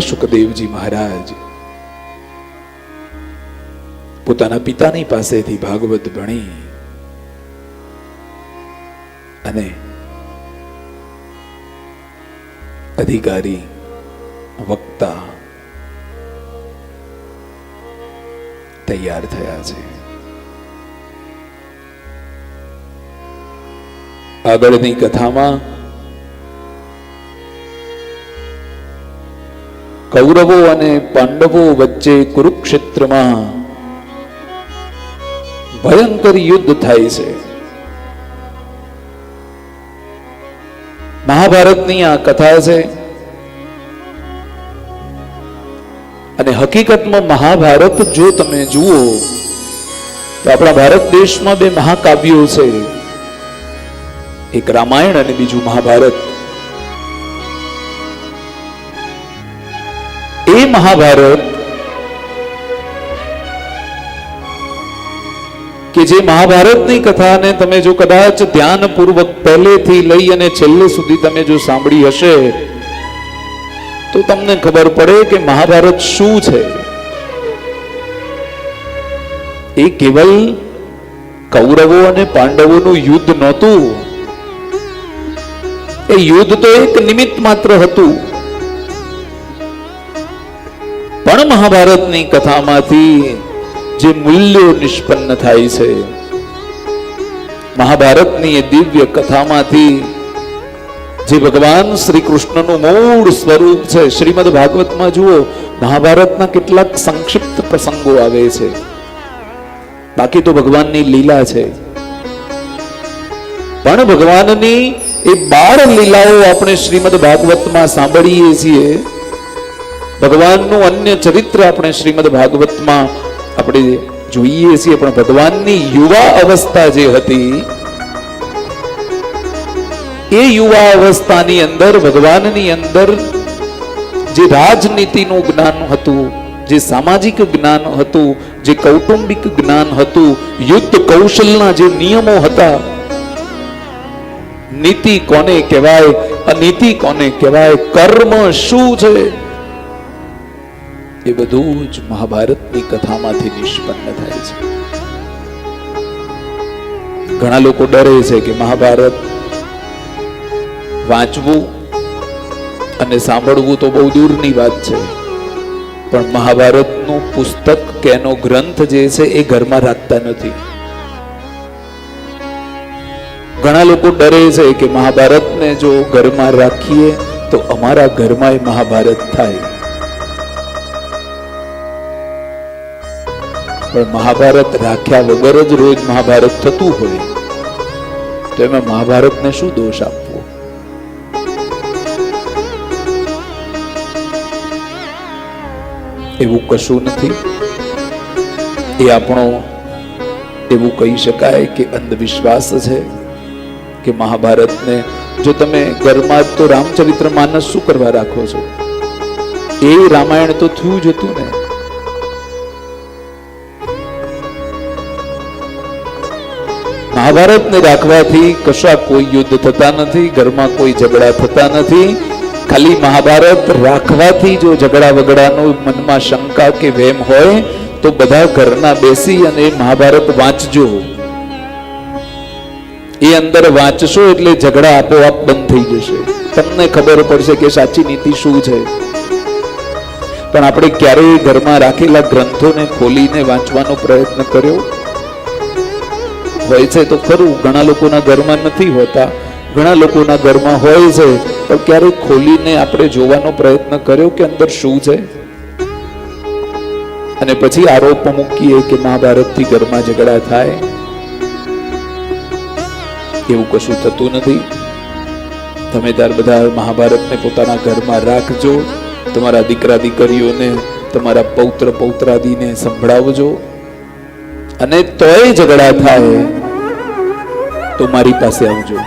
એવા સુખદેવજી મહારાજ. પોતાના પિતાની પાસેથી ભાગવત ભણી અને અધિકારી, વક્તા તૈયાર થયા છે. આગળની કથામાં કૌરવો અને પાંડવો વચ્ચે કુરુક્ષેત્રમાં ભયંકર યુદ્ધ થાય છે. મહાભારતની આ કથા છે. અને હકીકતમાં મહાભારત જો તમે જુઓ, તો આપણા ભારત દેશમાં બે મહાકાવ્યો છે. એક રામાયણ અને બીજું મહાભારત. એ મહાભારત કે જે મહાભારતની કથાને તમે જો કદાચ ધ્યાનપૂર્વક પહેલેથી લઈ અને છેલ્લે સુધી તમે જો સાંભળી હશે, તો તમને ખબર પડે કે મહાભારત શું છે. એ કેવલ કૌરવો અને પાંડવોનું યુદ્ધ નહોતું. એ યુદ્ધ તો એક નિમિત્ત માત્ર હતું. પણ મહાભારતની કથામાંથી જે મૂલ્યો નિષ્પન્ન થાય છે, મહાભારતની એ દિવ્ય કથામાંથી જે ભગવાન શ્રી કૃષ્ણનું મૂળ સ્વરૂપ છે, શ્રીમદ ભાગવતમાં જુઓ, મહાભારતના કેટલાક સંક્ષિપ્ત પ્રસંગો આવે છે. બાકી તો ભગવાનની લીલા છે. પણ ભગવાનની એ બાર લીલાઓ આપણે શ્રીમદ ભાગવતમાં સાંભળીએ છીએ. ભગવાનનું અન્ય ચરિત્ર આપણે શ્રીમદ ભાગવતમાં આપણે જોઈએ છીએ, પણ ભગવાનની યુવા અવસ્થા જે હતી, એ યુવા અવસ્થાની અંદર, ભગવાનની અંદર જે રાજનીતિનું જ્ઞાન હતું, જે સામાજિક જ્ઞાન હતું, જે કૌટુંબિક જ્ઞાન હતું, યુદ્ધ કૌશલના જે નિયમો હતા, નીતિ કોને કહેવાય, અનીતિ કોને કહેવાય, કર્મ શું છે? એ બધું જ મહાભારતની કથામાંથી નિષ્પન્ન થાય છે. ઘણા લોકો ડરે છે કે મહાભારત વાંચવું અને સાંભળવું તો બહુ દૂરની વાત છે, પણ મહાભારતનું પુસ્તક કે એનો ગ્રંથ જે છે એ ઘરમાં રાખતા નથી. ઘણા લોકો ડરે છે કે મહાભારતને જો ઘરમાં રાખીએ તો અમારા ઘરમાં એ મહાભારત થાય. પણ મહાભારત રાખ્યા વગર જ રોજ મહાભારત થતું હોય. તો એમાં મહાભારતને શું દોષ આપવો? એવું કશું નથી. એ આપણો એવું કહી શકાય કે અંધવિશ્વાસ છે કે મહાભારતને જો તમે ઘરમાં તો રામચરિત્ર માનસ શું કરવા રાખો છો? એ રામાયણ તો થયું જ હતું ને. મહાભારતને રાખવાથી કશા કોઈ યુદ્ધ થતા નથી, ઘરમાં કોઈ ઝઘડા થતા નથી. ખાલી મહાભારત રાખવાથી જો ઝઘડા વગડાનો મનમાં શંકા કે વેમ હોય, તો બધા ઘરના બેસી અને મહાભારત વાંચજો. એ અંદર વાંચશો એટલે ઝઘડા આપોઆપ બંધ થઈ જશે. તમને ખબર પડશે કે સાચી નીતિ શું છે. પણ આપણે ક્યારેય ઘરમાં રાખેલા ગ્રંથોને ખોલીને વાંચવાનો પ્રયત્ન કર્યો? હોય છે તો ખરું, ઘણા લોકોના ઘરમાં નથી હોતા, ઘણા લોકોના ઘરમાં હોય છે, પણ ક્યારેક ખોલીને આપણે જોવાનો પ્રયત્ન કર્યો કે અંદર શું છે? અને પછી આરોપ મૂકીએ કે મહાભારતથી ઘરમાં ઝઘડા થાય. એવું કશું થતું નથી. તમે ત્યાર બધા મહાભારતને પોતાના ઘરમાં રાખજો, તમારા દીકરા દીકરીઓને, તમારા પૌત્ર પૌત્રાદીને સંભળાવજો. અને તોય ઝઘડા થાય. તો મારી પાસે આવજો